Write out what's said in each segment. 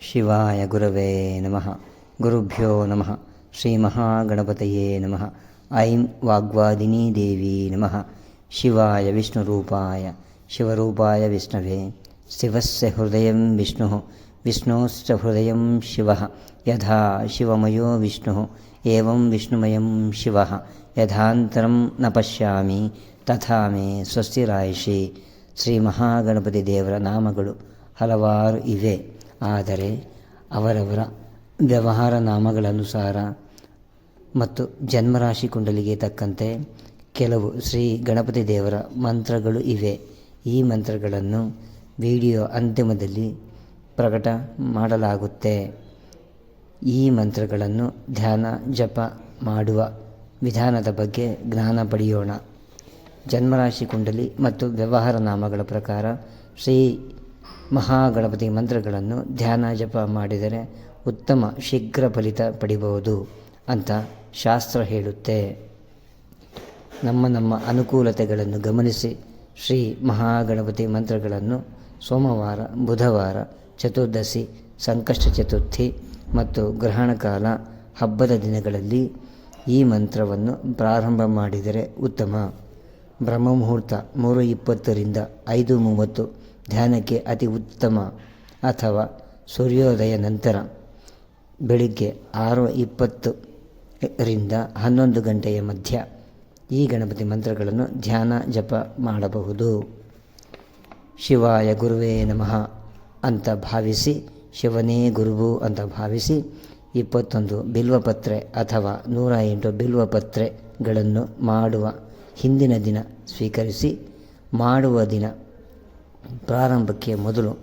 ಶಿವಾಯ ಗುರವೇ ನಮಃ ಗುರುಭ್ಯೋ ನಮಃ ಶ್ರೀಮಹಾಗಣಪತಯೇ ನಮಃ ಐಂ ವಾಗ್ವಾದಿನಿ ದೇವಿ ನಮಃ ಶಿವಾಯ ವಿಷ್ಣುರೂಪಾಯ ಶಿವರೂಪಾಯ ವಿಷ್ಣವೇ ಶಿವಸ್ಯ ಹೃದಯಂ ವಿಷ್ಣುಃ ವಿಷ್ಣೋಶ್ಚ ಹೃದಯಂ ಶಿವಃ ಯಥಾ ಶಿವಮಯೋ ವಿಷ್ಣುಃ ಏವಂ ವಿಷ್ಣುಮಯಂ ಶಿವಃ ಯಥಾಂತರಂ ನ ಪಶ್ಯಾಮಿ ತಥಾ ಮೇ ಸ್ವಸ್ತಿರಾಯಿಷಿ ಶ್ರೀ ಮಹಾಗಣಪತಿ ದೇವರ ನಾಮಗಳು ಹಲವಾರು ಇವೆ ಆದರೆ ಅವರವರ ವ್ಯವಹಾರ ನಾಮಗಳನುಸಾರ ಮತ್ತು ಜನ್ಮರಾಶಿ ಕುಂಡಲಿಗೆ ತಕ್ಕಂತೆ ಕೆಲವು ಶ್ರೀ ಗಣಪತಿ ದೇವರ ಮಂತ್ರಗಳು ಇವೆ. ಈ ಮಂತ್ರಗಳನ್ನು ವಿಡಿಯೋ ಅಂತಿಮದಲ್ಲಿ ಪ್ರಕಟ ಮಾಡಲಾಗುತ್ತೆ. ಈ ಮಂತ್ರಗಳನ್ನು ಧ್ಯಾನ, ಜಪ ಮಾಡುವ ವಿಧಾನದ ಬಗ್ಗೆ ಜ್ಞಾನ ಪಡೆಯೋಣ. ಜನ್ಮರಾಶಿ ಕುಂಡಲಿ ಮತ್ತು ವ್ಯವಹಾರ ನಾಮಗಳ ಪ್ರಕಾರ ಶ್ರೀ ಮಹಾಗಣಪತಿ ಮಂತ್ರಗಳನ್ನು ಧ್ಯಾನ ಜಪ ಮಾಡಿದರೆ ಉತ್ತಮ ಶೀಘ್ರ ಫಲಿತ ಪಡಿಬಹುದು ಅಂತ ಶಾಸ್ತ್ರ ಹೇಳುತ್ತೆ. ನಮ್ಮ ನಮ್ಮ ಅನುಕೂಲತೆಗಳನ್ನು ಗಮನಿಸಿ ಶ್ರೀ ಮಹಾಗಣಪತಿ ಮಂತ್ರಗಳನ್ನು ಸೋಮವಾರ, ಬುಧವಾರ, ಚತುರ್ದಶಿ, ಸಂಕಷ್ಟ ಚತುರ್ಥಿ ಮತ್ತು ಗ್ರಹಣ ಕಾಲ ಹಬ್ಬದ ದಿನಗಳಲ್ಲಿ ಈ ಮಂತ್ರವನ್ನು ಪ್ರಾರಂಭ ಮಾಡಿದರೆ ಉತ್ತಮ. ಬ್ರಹ್ಮ ಮುಹೂರ್ತ ಮೂರು ಇಪ್ಪತ್ತರಿಂದ ಐದು ಮೂವತ್ತು ಧ್ಯಾನಕ್ಕೆ ಅತಿ ಉತ್ತಮ ಅಥವಾ ಸೂರ್ಯೋದಯ ನಂತರ ಬೆಳಿಗ್ಗೆ ಆರು ಇಪ್ಪತ್ತು ರಿಂದ ಹನ್ನೊಂದು ಗಂಟೆಯ ಮಧ್ಯ ಈ ಗಣಪತಿ ಮಂತ್ರಗಳನ್ನು ಧ್ಯಾನ, ಜಪ ಮಾಡಬಹುದು. ಶಿವಾಯ ಗುರುವೇ ನಮಃ ಅಂತ ಭಾವಿಸಿ, ಶಿವನೇ ಗುರುವು ಅಂತ ಭಾವಿಸಿ, ಇಪ್ಪತ್ತೊಂದು ಬಿಲ್ವಪತ್ರೆ ಅಥವಾ ನೂರ ಎಂಟು ಬಿಲ್ವಪತ್ರೆಗಳನ್ನು ಮಾಡುವ ಹಿಂದಿನ ದಿನ ಸ್ವೀಕರಿಸಿ, ಮಾಡುವ ದಿನ ಪ್ರಾರಂಭಕ್ಕೆ ಮೊದಲು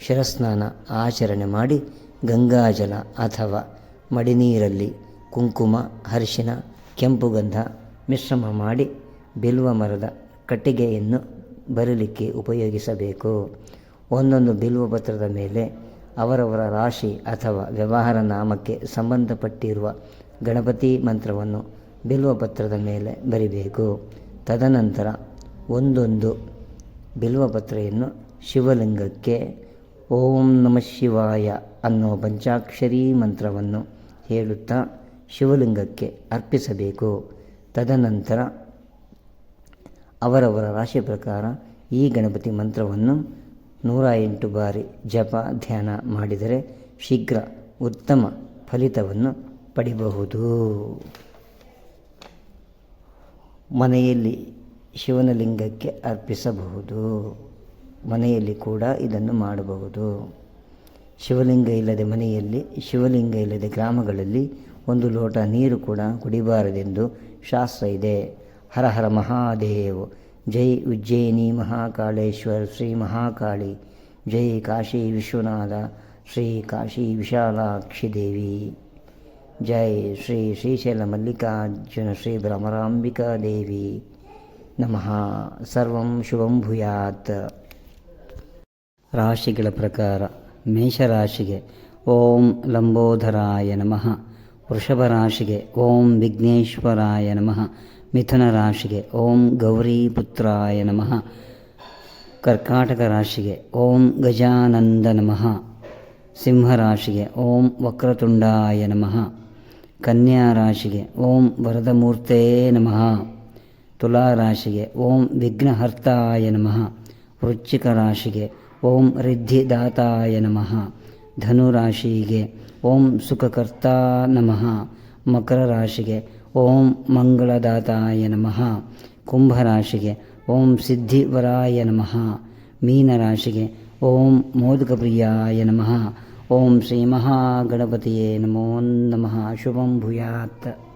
ಶಿರಸ್ನಾನ, ಆಚರಣೆ ಮಾಡಿ ಗಂಗಾಜಲ ಅಥವಾ ಮಡಿನೀರಲ್ಲಿ ಕುಂಕುಮ, ಅರಿಶಿನ ಕೆಂಪುಗಂಧ ಮಿಶ್ರಮ ಮಾಡಿ ಬಿಲ್ವ ಮರದ ಕಟ್ಟಿಗೆಯನ್ನು ಬರಲಿಕ್ಕೆ ಉಪಯೋಗಿಸಬೇಕು. ಒಂದೊಂದು ಬಿಲ್ವ ಪತ್ರದ ಮೇಲೆ ಅವರವರ ರಾಶಿ ಅಥವಾ ವ್ಯವಹಾರ ನಾಮಕ್ಕೆ ಸಂಬಂಧಪಟ್ಟಿರುವ ಗಣಪತಿ ಮಂತ್ರವನ್ನು ಬಿಲ್ವಪತ್ರದ ಮೇಲೆ ಬರಿಬೇಕು. ತದನಂತರ ಒಂದೊಂದು ಬಿಲ್ವಪತ್ರೆಯನ್ನು ಶಿವಲಿಂಗಕ್ಕೆ ಓಂ ನಮಃ ಶಿವಾಯ ಅನ್ನೋ ಪಂಚಾಕ್ಷರಿ ಮಂತ್ರವನ್ನು ಹೇಳುತ್ತಾ ಶಿವಲಿಂಗಕ್ಕೆ ಅರ್ಪಿಸಬೇಕು. ತದನಂತರ ಅವರವರ ರಾಶಿ ಪ್ರಕಾರ ಈ ಗಣಪತಿ ಮಂತ್ರವನ್ನು ನೂರ ಎಂಟು ಬಾರಿ ಜಪ, ಧ್ಯಾನ ಮಾಡಿದರೆ ಶೀಘ್ರ ಉತ್ತಮ ಫಲಿತವನ್ನು ಪಡಿಬಹುದು. ಮನೆಯಲ್ಲಿ ಶಿವನ ಲಿಂಗಕ್ಕೆ ಅರ್ಪಿಸಬಹುದು. ಮನೆಯಲ್ಲಿ ಕೂಡ ಇದನ್ನು ಮಾಡಬಹುದು. ಶಿವಲಿಂಗ ಇಲ್ಲದೆ ಮನೆಯಲ್ಲಿ, ಶಿವಲಿಂಗ ಇಲ್ಲದೆ ಗ್ರಾಮಗಳಲ್ಲಿ ಒಂದು ಲೋಟ ನೀರು ಕೂಡ ಕುಡಿಬಾರದೆಂದು ಶಾಸ್ತ್ರ ಇದೆ. ಹರ ಹರ ಮಹಾದೇವ್, ಜೈ ಉಜ್ಜಯಿನಿ ಮಹಾಕಾಳೇಶ್ವರ್, ಶ್ರೀ ಮಹಾಕಾಳಿ, ಜೈ ಕಾಶಿ ವಿಶ್ವನಾಥ, ಶ್ರೀ ಕಾಶಿ ವಿಶಾಲಾಕ್ಷಿ ದೇವಿ. ಜೈ ಶ್ರೀ ಶ್ರೀಶೈಲ ಮಲ್ಲಿಕಾರ್ಜುನ ಶ್ರೀ ಭ್ರಮರಾಂಬಿಕಾ ದೇವಿ. ನಮಃ. ಸರ್ವಂ ಶುಭಂ ಭೂಯಾತ್. ರಾಶಿಗಳ ಪ್ರಕಾರ ಮೇಷರಾಶಿಗೆ ಓಂ ಲಂಬೋಧರಾಯ ನಮಃ. ವೃಷಭ ರಾಶಿಗೆ ಓಂ ವಿಘ್ನೇಶ್ವರಾಯ ನಮಃ. ಮಿಥುನ ರಾಶಿಗೆ ಓಂ ಗೌರೀಪುತ್ರಾಯ ನಮಃ. ಕರ್ಕಾಟಕ ರಾಶಿಗೆ ಓಂ ಗಜಾನಂದ ನಮಃ. ಸಿಂಹರಾಶಿಗೆ ಓಂ ವಕ್ರತುಂಡಾಯ ನಮಃ. ಕನ್ಯಾ ರಾಶಿಗೆ ಓಂ ವರದಮೂರ್ತೇ ನಮಃ. ತುಲಾ ರಾಶಿಗೆ ಓಂ ವಿಘ್ನಹರ್ತಾಯ ನಮಃ. ವೃಶ್ಚಿಕ ರಾಶಿಗೆ ಓಂ ರಿದ್ಧಿದಾತಾಯ ನಮಃ. ಧನುರಾಶಿಗೆ, ಓಂ ಸುಖಕರ್ತಾ ನಮಃ. ಮಕರ ರಾಶಿಗೆ ಓಂ ಮಂಗಳದಾತಾಯ ನಮಃ. ಕುಂಭರಾಶಿಗೆ, ಓಂ ಸಿದ್ಧಿವರಾಯ ನಮಃ. ಮೀನರಾಶಿಗೆ, ಓಂ ಮೋದಕಪ್ರಿಯಾಯ ನಮಃ. ಓಂ ಶ್ರೀ ಮಹಾಗಣಪತಿಯೇ ನಮೋ ನಮಃ. ಶುಭಂ ಭೂಯಾತ್.